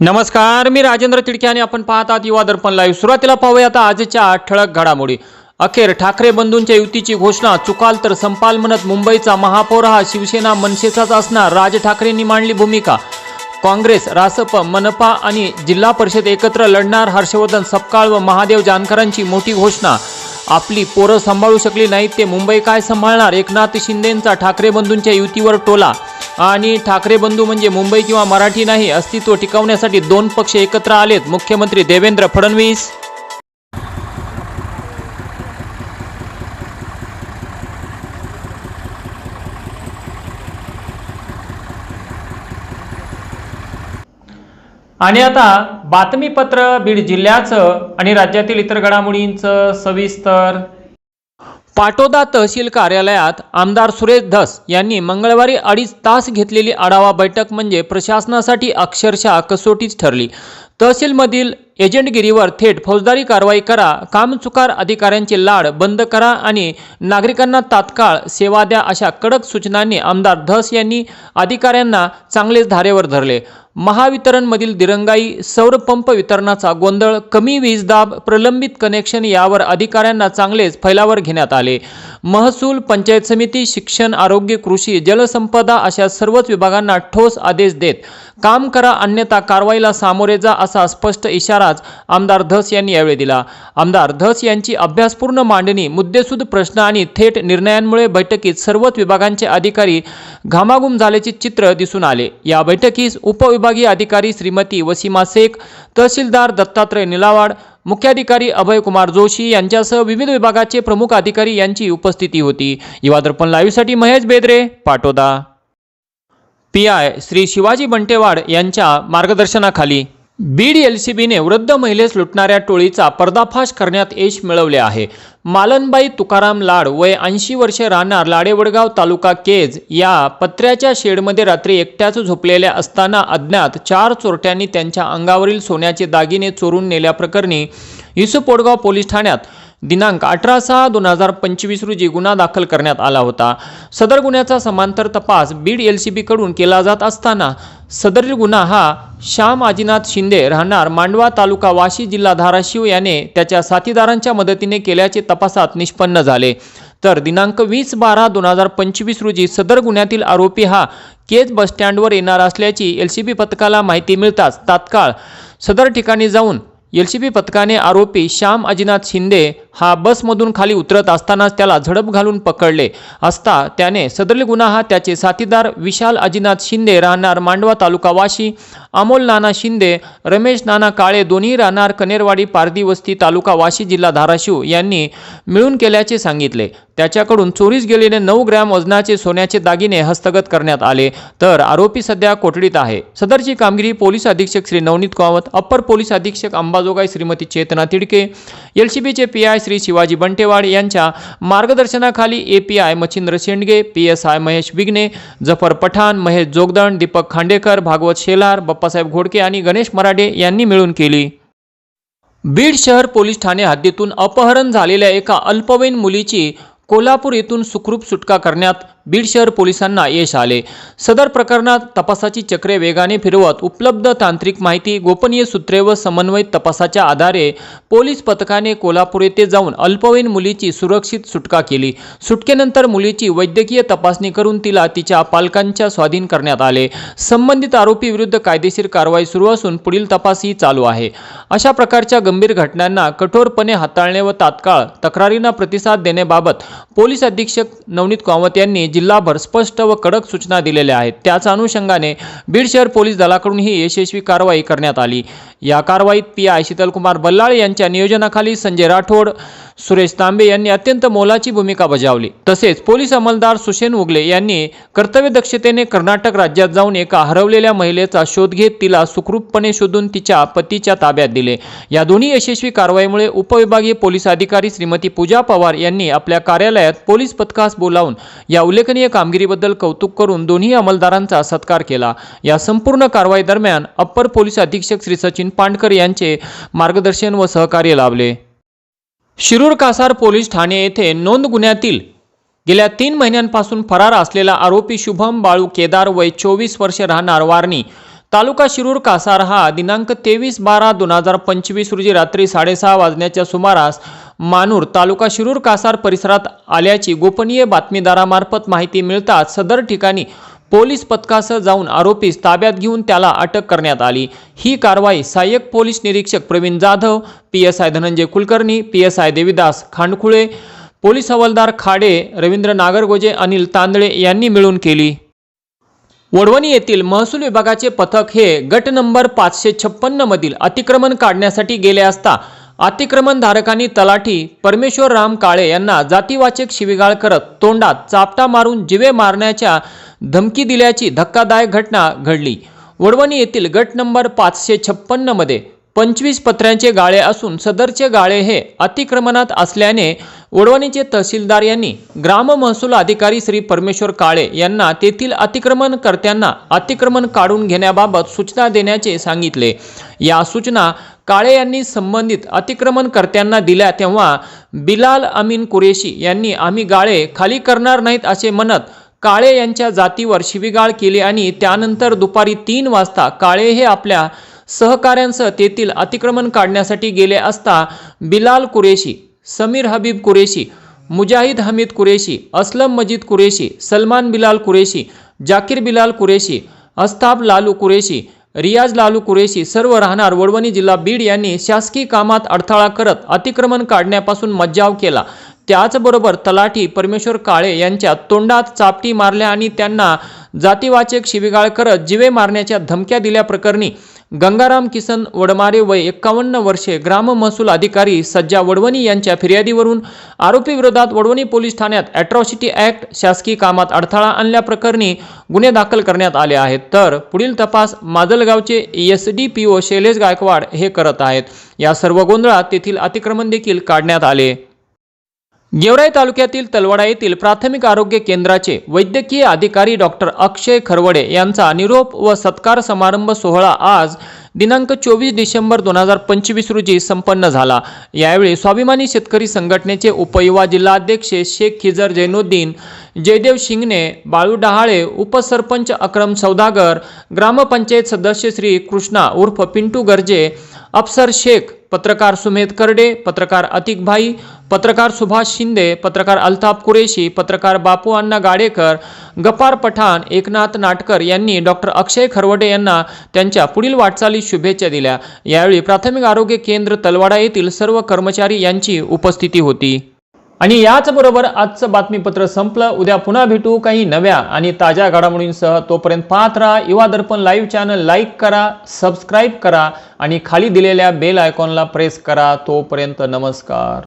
नमस्कार मी राजेंद्र तिडके आणि आपण पाहत आहात युवा दर्पण लाईव्ह सुरुवातीला पाहूया आता आजच्या ठळक घडामोडी. अखेर ठाकरे बंधूंच्या युतीची घोषणा चुकाल तर संपाल म्हणत मुंबईचा महापौर हा शिवसेना मनसेचाच असणार राज ठाकरेंनी मांडली भूमिका. काँग्रेस रासप मनपा आणि जिल्हा परिषद एकत्र लढणार हर्षवर्धन सपकाळ व महादेव जानकरांची मोठी घोषणा. आपली पोरं सांभाळू शकली नाहीत ते मुंबई काय सांभाळणार? एकनाथ शिंदेंचा ठाकरे बंधूंच्या युतीवर टोला. आणि ठाकरे बंधू म्हणजे मुंबई किंवा मराठी नाही अस्तित्व टिकवण्यासाठी दोन पक्ष एकत्र आलेत. मुख्यमंत्री देवेंद्र फडणवीस. आणि आता बातमीपत्र बीड जिल्ह्याचं आणि राज्यातील इतर घडामोडींचं सविस्तर पाटोदा तहसील कार्यालयात आमदार सुरेश धस यांनी मंगळवारी अडीच तास घेतलेली आढावा बैठक म्हणजे प्रशासनासाठी अक्षरशः कसोटीच ठरली. तहसीलमधील एजंटगिरीवर थेट फौजदारी कारवाई करा कामचुकार अधिकाऱ्यांचे लाड बंद करा आणि नागरिकांना तात्काळ सेवा द्या अशा कडक सूचनांनी आमदार धस यांनी अधिकाऱ्यांना चांगलेच धारेवर धरले. महावितरणमधील दिरंगाई सौरपंप वितरणाचा गोंधळ कमी वीजदाब प्रलंबित कनेक्शन यावर अधिकाऱ्यांना चांगलेच फैलावर घेण्यात आले. महसूल पंचायत समिती शिक्षण आरोग्य कृषी जलसंपदा अशा सर्वच विभागांना ठोस आदेश देत काम करा अन्यथा कारवाईला सामोरे जा असा स्पष्ट इशाराच आमदार धस यांनी यावेळी दिला. आमदार धस यांची अभ्यासपूर्ण मांडणी मुद्देसूद प्रश्न आणि थेट निर्णयांमुळे बैठकीत सर्वच विभागांचे अधिकारी घामाघूम झाल्याचे चित्र दिसून आले. या बैठकीस विभागीय अधिकारी श्रीमती वसीमा शेख तहसीलदार दत्तात्रय निलावाड मुख्याधिकारी अभय कुमार जोशी यांच्यासह विविध विभागाचे प्रमुख अधिकारी यांची उपस्थिती होती. युवा दर्पण लाईव्हसाठी महेश बेदरे पाटोदा. पी आय श्री शिवाजी बंटेवाड यांच्या मार्गदर्शनाखाली. बीड एल सी बीने वृद्ध महिलेस लुटणाऱ्या टोळीचा पर्दाफाश करण्यात यश मिळवले आहे. मालनबाई तुकाराम लाड वय ऐंशी वर्षे राहणार लाडेवडगाव तालुका केज या पत्र्याच्या शेडमध्ये रात्री एकट्याच झोपलेल्या असताना अज्ञात चार चोरट्यांनी त्यांच्या अंगावरील सोन्याचे दागिने चोरून नेल्याप्रकरणी इसुपोडगाव पोलीस ठाण्यात दिनांक अठरा सहा दोन हजार पंचवीस रोजी गुन्हा दाखल करण्यात आला होता. सदर गुन्ह्याचा समांतर तपास बीड एल सी बीकडून केला जात असताना सदरील गुन्हा हा श्याम आजीनाथ शिंदे राहणार मांडवा तालुका वाशी जिल्हा धाराशिव याने त्याच्या साथीदारांच्या मदतीने केल्याचे तपासात निष्पन्न झाले. तर दिनांक वीस बारा दोन हजार पंचवीस रोजी सदर गुन्ह्यातील आरोपी हा केज बसस्टँडवर येणार असल्याची एल सी बी पथकाला माहिती मिळताच तात्काळ सदर ठिकाणी जाऊन एल सी बी पथकाने आरोपी श्याम अजिनाथ शिंदे हा बसमधून खाली उतरत असतानाच त्याला झडप घालून पकडले. असता त्याने सदरील गुन्हा हा त्याचे साथीदार विशाल अजिनाथ शिंदे राहणार मांडवा तालुका वाशी अमोल नाना शिंदे रमेश नाना काळे दोन्ही राहणार कनेरवाडी पारदी वस्ती तालुका वाशी जिल्हा धाराशिव यांनी मिळून केल्याचे सांगितले. त्याच्याकडून चोरीस गेलेले नऊ ग्रॅम वजनाचे सोन्याचे दागिने हस्तगत करण्यात आले. तर आरोपी सध्या कोठडीत आहे? सदरची कामगिरी पोलीस अधीक्षक श्री नवनीत कावत अप्पर पोलीस अधीक्षक अंबाजोगाई श्रीमती चेतना तिडके एलसीबीचे पी आय श्री शिवाजी बंटेवाड यांच्या मार्गदर्शनाखाली A P I Machhindra Shendge P S I Mahesh Vighne Jafar Pathan Mahesh Jogdand Deepak Khandekar Bhagwat Shelar Bappasaheb Ghodke आणि गणेश मराडे यांनी मिळून केली. बीड शहर पोलीस ठाणे हद्दीतून अपहरण झालेल्या एका अल्पवयीन मुलीची कोल्हापूर येथून सुखरूप सुटका करण्यात बीड शहर पोलिसांना यश आले. सदर प्रकरणात तपासाची चक्रे वेगाने फिरवत उपलब्ध तांत्रिक माहिती गोपनीय सूत्रे व समन्वयित तपासाच्या आधारे पोलीस पथकाने कोल्हापूर येथे जाऊन अल्पवयीन मुलीची सुरक्षित सुटका केली. सुटकेनंतर मुलीची वैद्यकीय तपासणी करून तिला तिच्या पालकांच्या स्वाधीन करण्यात आले. संबंधित आरोपी विरुद्ध कायदेशीर कारवाई सुरू असून पुढील तपासही चालू आहे. अशा प्रकारच्या गंभीर घटनांना कठोरपणे हाताळणे व तात्काळ तक्रारींना प्रतिसाद देण्याबाबत पोलीस अधीक्षक नवनीत कामत यांनी जिल्हाभर स्पष्ट व कडक सूचना दिलेल्या आहेत. त्याच अनुषंगाने बीड शहर पोलीस दलाकडून ही यशस्वी कारवाई करण्यात आली. या कारवाईत पी आय शीतलकुमार बल्लाळ यांच्या नियोजनाखाली संजय राठोड सुरेश तांबे यांनी अत्यंत मोलाची भूमिका बजावली. तसेच पोलीस अंमलदार सुशेन उगले यांनी कर्तव्यदक्षतेने कर्नाटक राज्यात जाऊन एका हरवलेल्या महिलेचा शोध घेत तिला सुखरूपपणे शोधून तिच्या पतीच्या ताब्यात दिले. या दोन्ही यशस्वी कारवाईमुळे उपविभागीय पोलीस अधिकारी श्रीमती पूजा पवार यांनी आपल्या कार्यालयात पोलीस पथकास बोलावून या उल्लेखनीय कामगिरीबद्दल कौतुक करून दोन्ही अंमलदारांचा सत्कार केला. या संपूर्ण कारवाई दरम्यान अप्पर पोलीस अधीक्षक श्री सचिन पांडकर यांचे मार्गदर्शन व सहकार्य लाभले. शिरूर कासार पोलीस ठाणे येथे नोंद गुन्ह्यातील गेल्या तीन महिन्यांपासून फरार असलेला आरोपी शुभम बाळू केदार वय चोवीस वर्षे राहणार वारणी तालुका शिरूर कासार हा दिनांक तेवीस बारा दोन हजार पंचवीस रोजी रात्री साडेसहा वाजण्याच्या सुमारास मानूर तालुका शिरूर कासार परिसरात आल्याची गोपनीय बातमीदारामार्फत माहिती मिळताच सदर ठिकाणी पोलीस पथकासह जाऊन आरोपीस ताब्यात घेऊन त्याला अटक करण्यात आली. ही कारवाई सहाय्यक पोलीस निरीक्षक Pravin Jadhav P S I Dhananjay Kulkarni P S I Devidas Khandkhule police हवालदार खाडे रवींद्र नागरगोजे अनिल तांदळे यांनी मिळून केली. वडवणी येथील महसूल विभागाचे पथक हे गट नंबर पाचशे छप्पन्न मधील अतिक्रमण काढण्यासाठी गेले असता अतिक्रमणधारकांनी तलाठी परमेश्वर राम काळे यांना जातीवाचक शिवीगाळ करत तोंडात चापटा मारून जिवे मारण्याच्या धमकी दिल्याची धक्कादायक घटना घडली. वडवणी येथील गट नंबर पाचशे छप्पन्नमध्ये पंचवीस पत्र्यांचे गाळे असून सदरचे गाळे हे अतिक्रमणात असल्याने वडवणीचे तहसीलदार यांनी ग्राम महसूल अधिकारी श्री परमेश्वर काळे यांना तेथील अतिक्रमणकर्त्यांना अतिक्रमण काढून घेण्याबाबत सूचना देण्याचे सांगितले. या सूचना काळे यांनी संबंधित अतिक्रमणकर्त्यांना दिल्या तेव्हा बिलाल अमीन कुरेशी यांनी आम्ही गाळे खाली करणार नाहीत असे म्हणत काळे यांच्या जातीवर शिवीगाळ केली आणि त्यानंतर दुपारी तीन वाजता काळे हे आपल्या सहकाऱ्यांसह तेथील अतिक्रमण काढण्यासाठी गेले असता बिलाल कुरेशी समीर हबीब कुरेशी मुजाहिद हमीद कुरेशी असलम मजीद कुरेशी सलमान बिलाल कुरेशी जाकीर बिलाल कुरेशी अस्ताब लालू कुरेशी रियाज लालू कुरेशी सर्व राहणार वडवणी जिल्हा बीड यांनी शासकीय कामात अडथळा करत अतिक्रमण काढण्यापासून मज्जाव केला. त्याचबरोबर तलाठी परमेश्वर काळे यांच्या तोंडात चापटी मारल्या आणि त्यांना जातीवाचक शिवीगाळ करत जिवे मारण्याच्या धमक्या दिल्याप्रकरणी गंगाराम किसन वडमारे वय एक्कावन्न वर्षे ग्राम महसूल अधिकारी सज्जा वडवणी यांच्या फिर्यादीवरून आरोपी विरोधात वडवणी पोलीस ठाण्यात अॅट्रॉसिटी ॲक्ट शासकीय कामात अडथळा आणल्याप्रकरणी गुन्हे दाखल करण्यात आले आहेत. तर पुढील तपास माजलगावचे S D P O Shailesh Gaikwad हे करत आहेत. या सर्व गोंधळात तेथील अतिक्रमण देखील काढण्यात आले. गेवराई तालुक्यातील तलवाडा येथील प्राथमिक आरोग्य केंद्राचे वैद्यकीय अधिकारी डॉक्टर अक्षय खरवडे यांचा निरोप व सत्कार समारंभ सोहळा आज दिनांक चोवीस डिसेंबर दोन हजार पंचवीस रोजी संपन्न झाला. यावेळी स्वाभिमानी शेतकरी संघटनेचे उपयुवा जिल्हाध्यक्ष शेख खिजर जैनुद्दीन जयदेव शिंगणे बाळू डहाळे उपसरपंच अक्रम सौदागर ग्रामपंचायत सदस्य श्री कृष्णा उर्फ पिंटू गर्जे अफसर शेख पत्रकार सुमेध करडे पत्रकार अतिक भाई पत्रकार सुभाष शिंदे पत्रकार अल्ताफ कुरेशी पत्रकार बापू अण्णा गाडेकर गपार पठाण एकनाथ नाटकर यांनी डॉक्टर अक्षय खरवडे यांना त्यांच्या पुढील वाटचाली शुभेच्छा दिल्या. यावेळी प्राथमिक आरोग्य केंद्र तलवाडा येथील सर्व कर्मचारी यांची उपस्थिती होती. आणि याचबरोबर आजचं बातमीपत्र संपलं. उद्या पुन्हा भेटू काही नव्या आणि ताज्या घडामोडींसह. तोपर्यंत पाहत राहा Yuva Darpan live channel. Like करा सबस्क्राईब करा आणि खाली दिलेल्या बेल आयकॉनला प्रेस करा. तोपर्यंत नमस्कार.